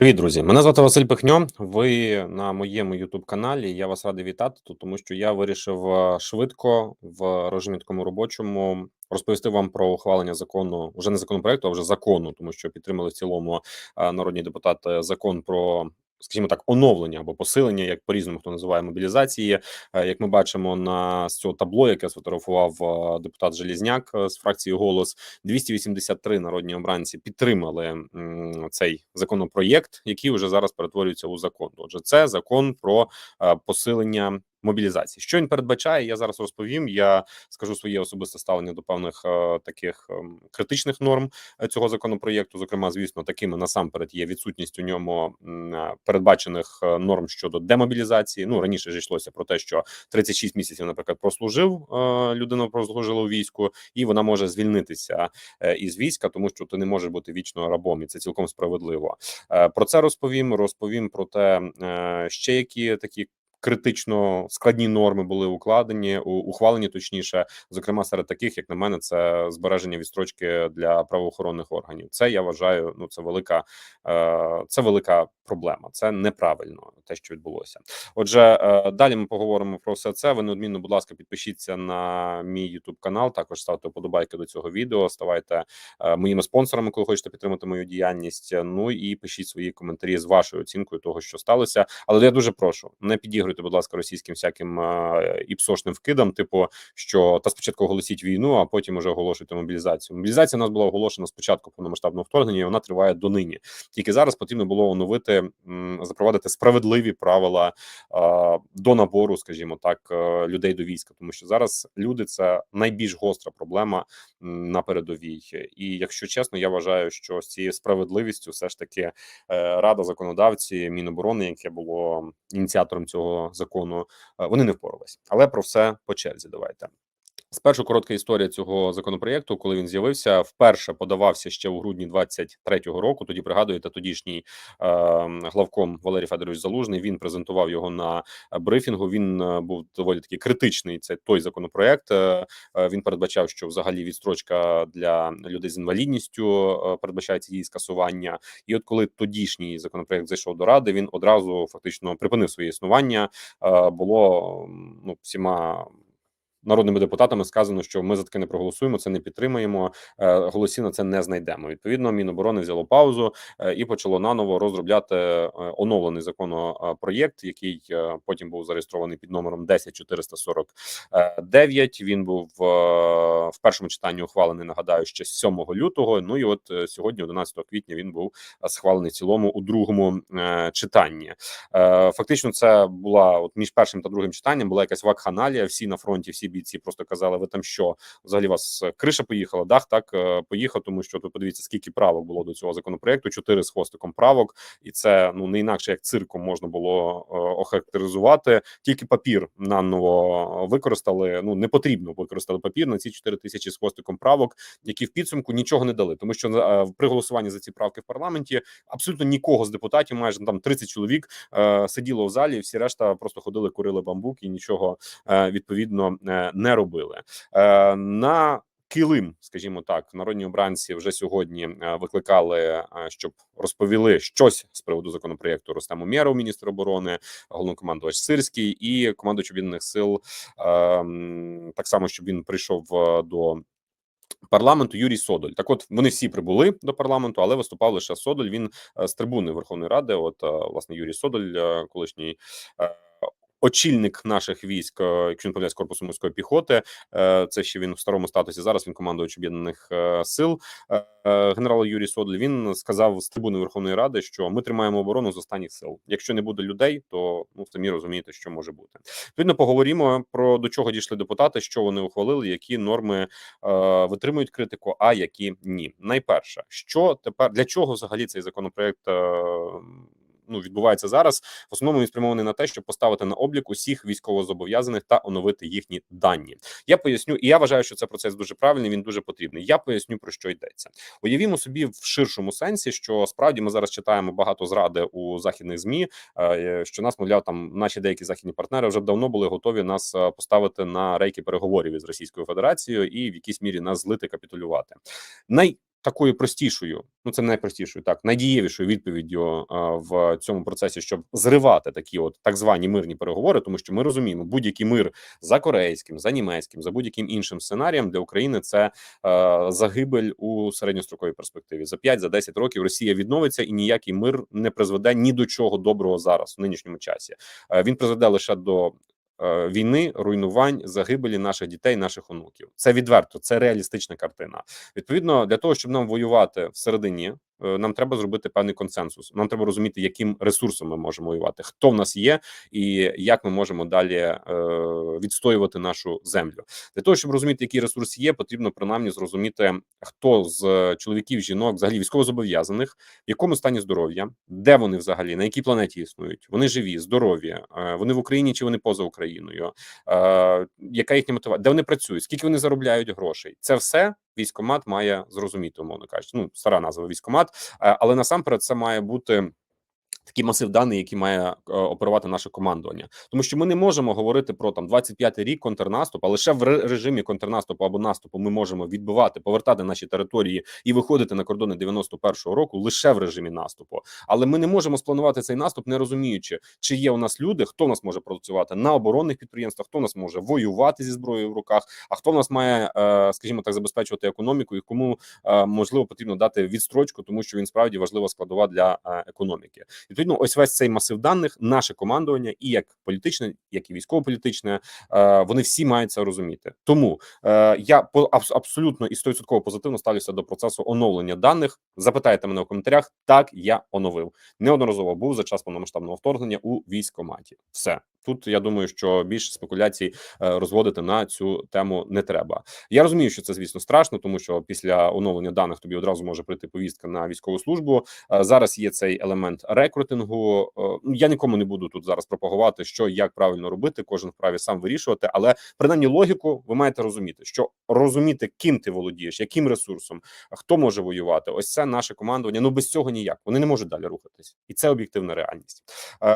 Привіт, друзі! Мене звати Василь Пихньо. Ви на моєму youtube каналі. Я вас радий вітати тому що я вирішив е, швидко в режимі такому робочому розповісти вам про ухвалення закону, вже не законопроекту, а вже закону, тому що підтримали в цілому е, народні депутати закон про. Скажімо так, оновлення або посилення, як по різному хто називає мобілізації, Е, як ми бачимо на з цього табло, яке сфотографував е, депутат Желізняк е, з фракції голос, 283 народні обранці підтримали цей законопроєкт, який вже зараз перетворюється у закон. Отже, це закон про посилення. Мобілізації, що він передбачає, я зараз розповім. Я скажу своє особисте ставлення до певних е, таких е, критичних норм е, цього законопроєкту. Зокрема, звісно, такими насамперед є відсутність у ньому е, передбачених е, норм щодо демобілізації. Ну раніше ж йшлося про те, що 36 місяців, наприклад, прослужив е, людина, прослужила у війську, і вона може звільнитися із війська, тому що ти не можеш бути вічно рабом, і це цілком справедливо. Е, Про це розповім. Розповім про те, е, ще які такі. Критично складні норми були укладені ухвалені, точніше, зокрема серед таких, як на мене, це збереження відстрочки для правоохоронних органів. Це я вважаю. Ну це велика, е, це велика проблема. Це неправильно те, що відбулося. Отже, е, далі ми поговоримо про все це. Ви неодмінно, будь ласка, підпишіться на мій YouTube канал. Також ставте вподобайки до цього відео. Ставайте е, моїми спонсорами, коли хочете підтримати мою діяльність. Ну і пишіть свої коментарі з вашою оцінкою того, що сталося. Але я дуже прошу, не підігруйте, будь ласка, російським всяким іпсошним вкидам, типу, що та спочатку оголосіть війну, а потім уже оголошуйте мобілізацію. Мобілізація у нас була оголошена спочатку повномасштабного вторгнення, і вона триває донині. Тільки зараз потрібно було оновити, запровадити справедливі правила до набору, скажімо так, е, людей до війська, тому що зараз люди це найбільш гостра проблема на передовій. І якщо чесно, я вважаю, що з цією справедливістю все ж таки е, рада законодавці Міноборони, яке було ініціатором цього закону, е, вони не впоралися. Але про все по черзі. Давайте. Спершу коротка історія цього законопроєкту, коли він з'явився, вперше подавався ще у грудні 23-го року. Тоді пригадуєте, тодішній е, главком Валерій Федорович Залужний він презентував його на брифінгу. Він е, був доволі таки критичний. Це той законопроєкт. Е, е, він передбачав, що взагалі відстрочка для людей з інвалідністю е, передбачається її скасування. І от коли тодішній законопроєкт зайшов до ради, він одразу фактично припинив своє існування. Е, було ну всіма народними депутатами сказано, що ми за таке не проголосуємо, це не підтримаємо. е, Голосів на це не знайдемо. Відповідно, Міноборони взяло паузу е, і почало наново розробляти е, оновлений законопроєкт, який потім був зареєстрований під номером 10449. Він був в першому читанні ухвалений. Нагадаю, ще 7 лютого. Ну і от сьогодні, 11 квітня, він був схвалений в цілому у другому читанні. Фактично, це була от між першим та другим читанням була якась вакханалія. Всі на фронті, всі бійці просто казали: ви там що взагалі вас е, криша поїхала? Дах так е, поїхав, тому що тут подивіться, скільки правок було до цього законопроекту. Чотири з хвостиком правок, і це ну не інакше як цирком можна було е, охарактеризувати. Тільки папір наново використали. Ну не потрібно використали папір на ці 4 тисячі з хвостиком правок, які в підсумку нічого не дали, тому що при голосуванні за ці правки в парламенті абсолютно нікого з депутатів, майже там 30 чоловік, сиділо в залі. Всі решта просто ходили, курили бамбук і нічого відповідно не робили. Е, на Килим, скажімо так, народні обранці вже сьогодні е, викликали, е, щоб розповіли щось з приводу законопроекту Ростему Мєров, міністр оборони, головнокомандувач Сирський і командувач об'єднаних сил. е, Так само, щоб він прийшов е, до парламенту Юрій Содоль. Так, от вони всі прибули до парламенту, але виступав лише Содоль. Він е, з трибуни Верховної Ради. От е, власне Юрій Содоль, е, колишній. Очільник наших військ, е, якщо не помиляюсь, корпусу морської піхоти, е, це ще він в старому статусі. Зараз він командувач об'єднаних е, сил. Генерал Юрій Содоль він сказав з трибуни Верховної Ради, що ми тримаємо оборону з останніх сил. Якщо не буде людей, то ну самі розумієте, що може бути. Відповідно, поговоримо про до чого дійшли депутати, що вони ухвалили, які норми е, витримують критику, а які ні. Найперше, що тепер для чого взагалі цей законопроект е, ну відбувається зараз? В основному він спрямований на те, щоб поставити на облік усіх військовозобов'язаних та оновити їхні дані. Я поясню, і я вважаю, що це процес дуже правильний. Він дуже потрібний. Я поясню про що йдеться. Уявімо собі в ширшому сенсі, що справді ми зараз читаємо багато зради у західних змі, е, що нас мовляв, там наші деякі західні партнери вже давно були готові нас е, поставити на рейки переговорів із Російською Федерацією і в якійсь мірі нас злити капітулювати. Най такою простішою, ну це найпростішою, так найдієвішою відповіддю в цьому процесі, щоб зривати такі, от так звані мирні переговори, тому що ми розуміємо, будь-який мир за корейським, за німецьким, за будь-яким іншим сценарієм для України це е, загибель у середньостроковій перспективі. За 5 за 10 років Росія відновиться і ніякий мир не призведе ні до чого доброго зараз в нинішньому часі. Е, він призведе лише до війни, руйнувань, загибелі наших дітей, наших онуків. Це відверто, це реалістична картина. Відповідно, для того, щоб нам воювати всередині, е, нам треба зробити певний консенсус. Нам треба розуміти, яким ресурсом ми можемо воювати, хто в нас є, і як ми можемо далі е, відстоювати нашу землю. Для того щоб розуміти, який ресурс є, потрібно принаймні зрозуміти, хто з чоловіків, жінок, взагалі військовозобов'язаних, в якому стані здоров'я, де вони взагалі, на якій планеті існують. Вони живі, здорові, е, вони в Україні чи вони поза Україною. Е, Яка їхня мотивація, де вони працюють, скільки вони заробляють грошей? Це все військомат має зрозуміти, умовно кажучи. Ну стара назва військомат, е, але насамперед це має бути. Такий масив даних, який має е, оперувати наше командування, тому що ми не можемо говорити про там 25-й рік контрнаступ, а лише в режимі контрнаступу або наступу ми можемо відбивати, повертати наші території і виходити на кордони 91-го року лише в режимі наступу. Але ми не можемо спланувати цей наступ, не розуміючи, чи є у нас люди, хто в нас може працювати на оборонних підприємствах, хто в нас може воювати зі зброєю в руках, а хто в нас має, е, скажімо так, забезпечувати економіку, і кому е, можливо потрібно дати відстрочку, тому що він справді важлива складова для економіки. Відповідно, ось весь цей масив даних, наше командування, і як політичне, як і військово-політичне, е, вони всі мають це розуміти. Тому е, я абсолютно і 100% позитивно ставлюся до процесу оновлення даних. Запитайте мене в коментарях. Так, я оновив. Неодноразово був за час повномасштабного вторгнення у військкоматі. Все тут. Я думаю, що більше спекуляцій е, розводити на цю тему не треба. Я розумію, що це звісно страшно, тому що після оновлення даних тобі одразу може прийти повістка на військову службу. Е, Зараз є цей елемент рекрутингу. Е, ну, Я нікому не буду тут зараз пропагувати, що як правильно робити. Кожен вправі сам вирішувати. Але принаймні логіку ви маєте розуміти, що розуміти, ким ти володієш, яким ресурсом, хто може воювати. Ось це наше командування. Ну без цього ніяк. Вони не можуть далі рухатись, і це об'єктивна реальність.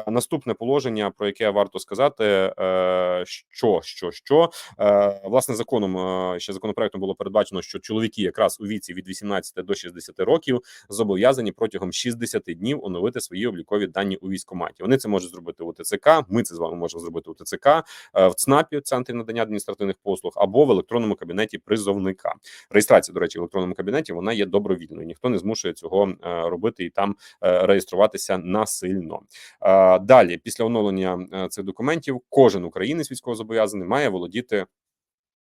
Наступне положення, про яке варто сказати, е, що що що е, власне законом е, ще законопроектом було передбачено, що чоловіки, якраз у віці від 18 до 60 років, зобов'язані протягом 60 днів оновити свої облікові дані у військкоматі. Вони це можуть зробити у ТЦК. Ми це з вами можемо зробити у ТЦК, в ЦНАПі, центрі надання адміністративних послуг, або в електронному кабінеті призовника. Реєстрація, до речі, в електронному кабінеті вона є добровільною. Ніхто не змушує цього робити і там реєструватися насильно. Далі, після оновлення цих документів, кожен українець військовозобов'язаний має володіти.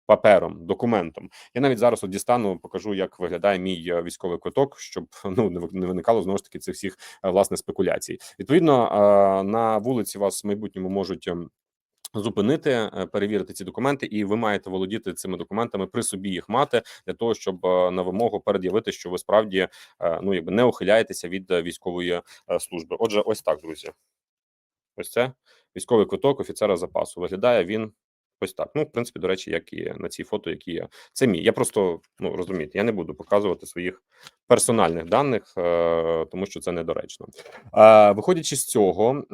Папером, документом. Я навіть зараз от дістану, покажу, як виглядає мій е, військовий квиток, щоб ну не ви- не виникало знову ж таки цих всіх е, власне спекуляцій. Відповідно, е, на вулиці вас в майбутньому можуть. ем, Зупинити, перевірити ці документи, і ви маєте володіти цими документами при собі їх мати для того, щоб на вимогу пред'явити, що ви справді ну якби не ухиляєтеся від військової служби. Отже, ось так, друзі. Ось це військовий квиток офіцера запасу. Виглядає він ось так. Ну, в принципі, до речі, як і на цій фото, які є. Це мій. Я просто ну розумієте, я не буду показувати своїх персональних даних, е, тому що це недоречно. Е, виходячи з цього,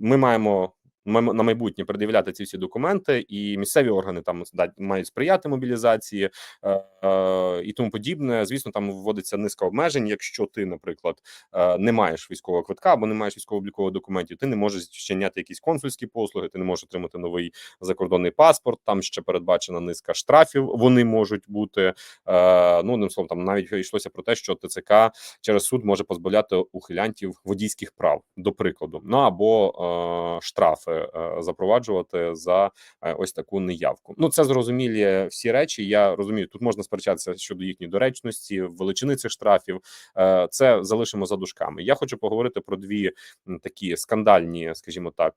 ми маємо. На майбутнє пред'являти ці всі документи, і місцеві органи там мають сприяти мобілізації е, е, і тому подібне. Звісно, там вводиться низка обмежень. Якщо ти, наприклад, е, не маєш військового квитка або не маєш військово-облікових документів, ти не можеш вчиняти якісь консульські послуги, ти не можеш отримати новий закордонний паспорт. Там ще передбачена низка штрафів. Вони можуть бути. Е, ну одним словом, там навіть йшлося про те, що ТЦК через суд може позбавляти ухилянтів водійських прав, до прикладу, ну або е, штрафи е, запроваджувати за е, ось таку неявку. Ну це зрозумілі всі речі. Я розумію, тут можна сперечатися щодо їхньої доречності, величини цих штрафів. Е, Це залишимо за дужками. Я хочу поговорити про дві такі скандальні, скажімо так,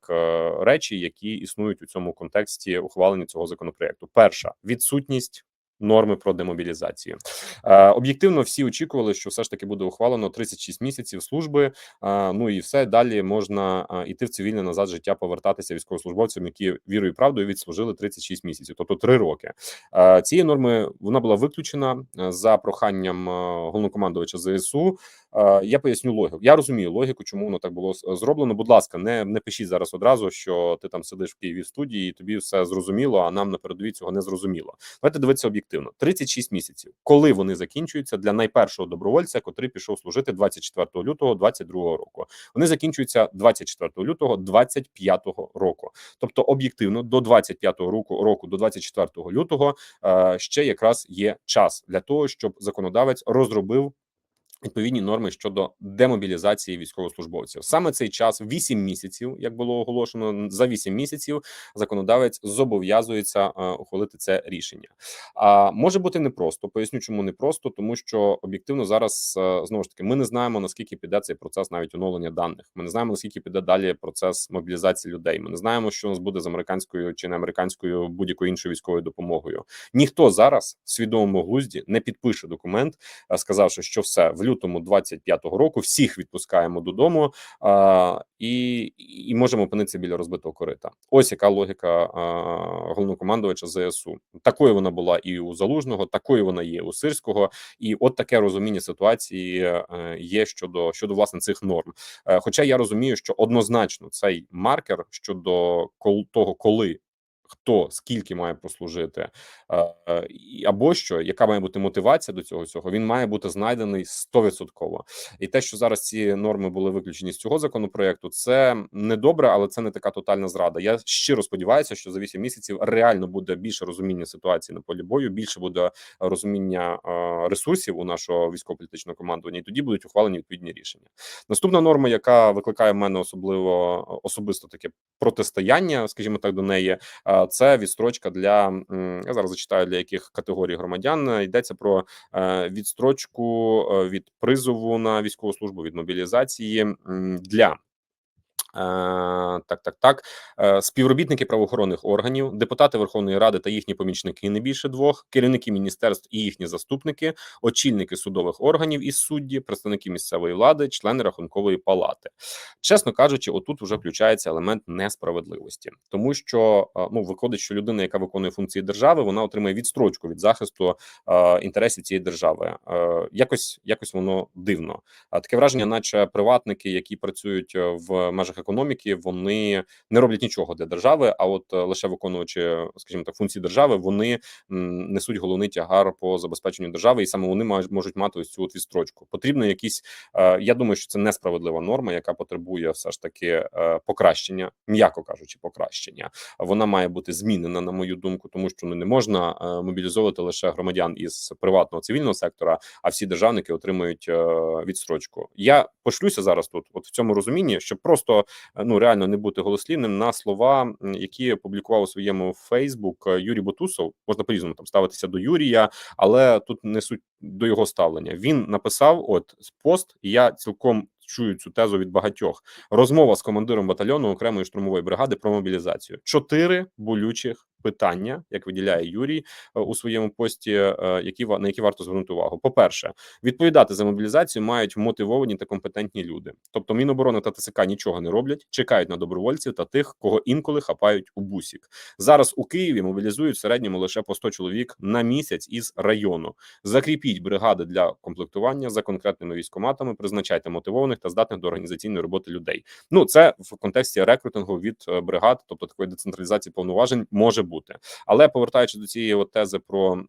речі, які існують у цьому контексті ухвалення цього законопроекту. Перша відсутність. Норми про демобілізацію е, об'єктивно всі очікували, що все ж таки буде ухвалено 36 місяців служби. е, ну і все далі можна е, іти в цивільне назад життя, повертатися військовослужбовцям, які вірою і правдою відслужили 36 місяців, тобто 3 роки. Е, цієї норми вона була виключена е, за проханням е, головнокомандувача ЗСУ. Е, Я поясню логіку. Я розумію логіку, чому воно так було зроблено. Будь ласка, не, не пишіть зараз одразу, що ти там сидиш в Києві в студії, і тобі все зрозуміло, а нам на передовій цього не зрозуміло. Давайте дивитися об'єктивно. Об'єктивно 36 місяців. Коли вони закінчуються для найпершого добровольця, котрий пішов служити 24 лютого 22 року. Вони закінчуються 24 лютого 25 року. Тобто, об'єктивно до 25 року року до 24 лютого е, ще якраз є час для того, щоб законодавець розробив Відповідні норми щодо демобілізації військовослужбовців саме цей час 8 місяців, як було оголошено, за 8 місяців законодавець зобов'язується е, ухвалити це рішення. А може бути непросто. Поясню, чому непросто, тому що об'єктивно зараз е, знову ж таки ми не знаємо наскільки піде цей процес навіть оновлення даних. Ми не знаємо наскільки піде далі процес мобілізації людей. Ми не знаємо, що у нас буде з американською чи не американською будь-якою іншою військовою допомогою. Ніхто зараз в свідомому глузді не підпише документ, е, сказавши, що все в лютому 25-го року всіх відпускаємо додому а, і і можемо опинитися біля розбитого корита. Ось яка логіка а, головнокомандувача ЗСУ. Такою вона була і у Залужного, такою вона є у Сирського, і от таке розуміння ситуації е, є щодо щодо власне цих норм. Е, хоча я розумію, що однозначно цей маркер щодо того, коли хто скільки має прослужити, е, або що, яка має бути мотивація до цього цього, він має бути знайдений стовідсотково. І те, що зараз ці норми були виключені з цього законопроекту, це не добре, але це не така тотальна зрада. Я щиро сподіваюся, що за 8 місяців реально буде більше розуміння ситуації на полі бою, більше буде розуміння е, ресурсів у нашого військово-політичного командування, і тоді будуть ухвалені відповідні рішення. Наступна норма, яка викликає в мене особливо особисто таке протистояння, скажімо так, до неї. Е, це відстрочка для я зараз зачитаю для яких категорій громадян йдеться про е, відстрочку е, від призову на військову службу від мобілізації для Е, так, так, так, е, співробітники правоохоронних органів, депутати Верховної Ради та їхні помічники не більше двох, керівники міністерств і їхні заступники, очільники судових органів і судді, представники місцевої влади, члени рахункової палати. Чесно кажучи, отут вже включається елемент несправедливості, тому що е, ну виходить, що людина, яка виконує функції держави, вона отримає відстрочку від захисту е, інтересів цієї держави. Е, якось якось воно дивно. А таке враження, наче приватники, які працюють в межах економіки, вони не роблять нічого для держави. А от е, лише виконуючи, скажімо так, функції держави, вони несуть головний тягар по забезпеченню держави, і саме вони можуть мати ось цю от відстрочку. Потрібно якісь. Е, я думаю, що це несправедлива норма, яка потребує все ж таки е, покращення, м'яко кажучи, покращення. Вона має бути змінена, на мою думку, тому що ну, не можна мобілізовувати лише громадян із приватного цивільного сектора, а всі державники отримують відстрочку. Я пошлюся зараз тут, от в цьому розумінні, щоб просто ну реально не бути голослівним на слова, які публікував у своєму Фейсбук е, Юрій Бутусов. Можна по різному там ставитися до Юрія, але тут не суть до його ставлення. Він написав: от пост, і я цілком чую цю тезу від багатьох. Розмова з командиром батальйону окремої штурмової бригади про мобілізацію. Чотири болючих питання, як виділяє Юрій е, у своєму пості, е, які на які варто звернути увагу. По перше, відповідати за мобілізацію мають мотивовані та компетентні люди. Тобто, Міноборони та ТСК нічого не роблять, чекають на добровольців та тих, кого інколи хапають у бусік. Зараз у Києві мобілізують в середньому лише по 100 чоловік на місяць із району. Закріпіть бригади для комплектування за конкретними військоматами, призначайте мотивованих та здатних до організаційної роботи людей. Ну це в контексті рекрутингу від е, бригад, тобто такої децентралізації повноважень може бути. Але повертаючись до цієї от тези про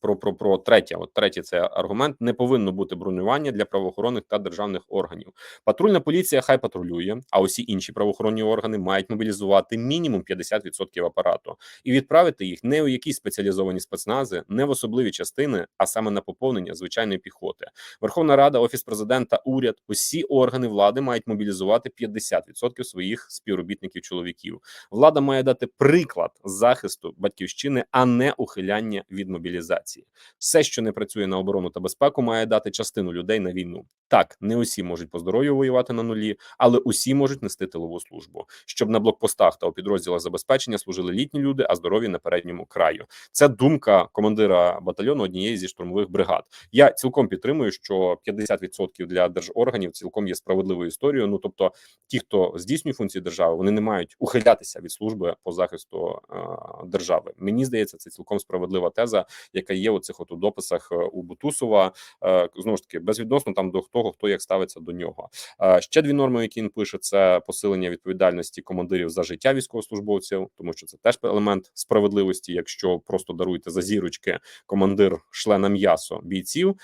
про про про третє, от третє, це аргумент. Не повинно бути бронювання для правоохоронних та державних органів. Патрульна поліція хай патрулює, а усі інші правоохоронні органи мають мобілізувати мінімум 50% апарату і відправити їх не у якісь спеціалізовані спецнази, не в особливі частини, а саме на поповнення звичайної піхоти. Верховна Рада, офіс президента, уряд, усі органи влади мають мобілізувати 50% своїх співробітників чоловіків. Влада має дати приклад захисту батьківщини, а не ухиляння від мобілізації мобілізації. Все, що не працює на оборону та безпеку, має дати частину людей на війну. Так, не усі можуть по здоров'ю воювати на нулі, але усі можуть нести тилову службу, щоб на блокпостах та у підрозділах забезпечення служили літні люди, а здорові на передньому краю. Це думка командира батальйону однієї зі штурмових бригад. Я цілком підтримую, що 50% для держорганів цілком є справедливою історією. Ну тобто, ті, хто здійснює функції держави, вони не мають ухилятися від служби по захисту е держави. Мені здається, це цілком справедлива теза, яка яка є у цих от у дописах е, у Бутусова. Е, Знову ж таки, безвідносно там до того, хто як ставиться до нього. Е, Ще дві норми, які він пише: це посилення відповідальності командирів за життя військовослужбовців, тому що це теж елемент справедливості. Якщо просто даруєте за зірочки, командир шле на м'ясо бійців,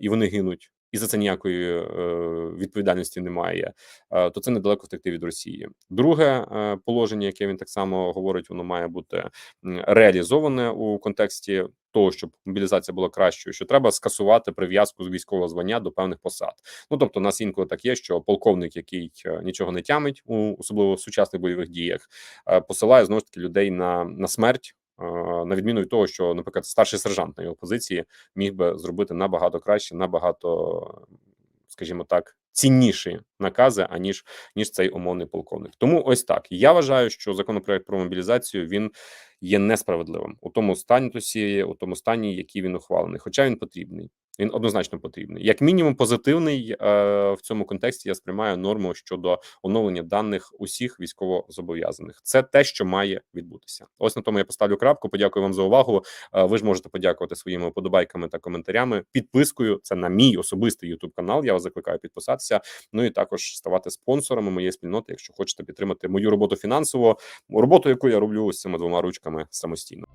і вони гинуть. І за це ніякої е, відповідальності немає, е, то це недалеко втекти від Росії. Друге е, положення, яке він так само говорить, воно має бути реалізоване у контексті того, щоб мобілізація була кращою, що треба скасувати прив'язку з військового звання до певних посад. Ну тобто, у нас інколи так є, що полковник, який нічого не тямить у особливо в сучасних бойових діях, посилає знову ж таки людей на, на смерть. Е, На відміну від того, що, наприклад, старший сержант на його позиції міг би зробити набагато краще, набагато, скажімо так, цінніші накази, аніж ніж цей умовний полковник. Тому ось так я вважаю, що законопроект про мобілізацію він є несправедливим у тому стані, у тому стані, який він ухвалений, хоча він потрібний. Він однозначно потрібний, як мінімум, позитивний е, в цьому контексті. Я сприймаю норму щодо оновлення даних усіх військовозобов'язаних. Це те, що має відбутися. Ось на тому я поставлю крапку. Подякую вам за увагу. Е, ви ж можете подякувати своїми подобайками та коментарями, підпискою. Це на мій особистий Ютуб канал. Я вас закликаю підписатися. Ну і також ставати спонсорами моєї спільноти, якщо хочете підтримати мою роботу фінансово, роботу, яку я роблю ось цими двома ручками іграшками самостійно.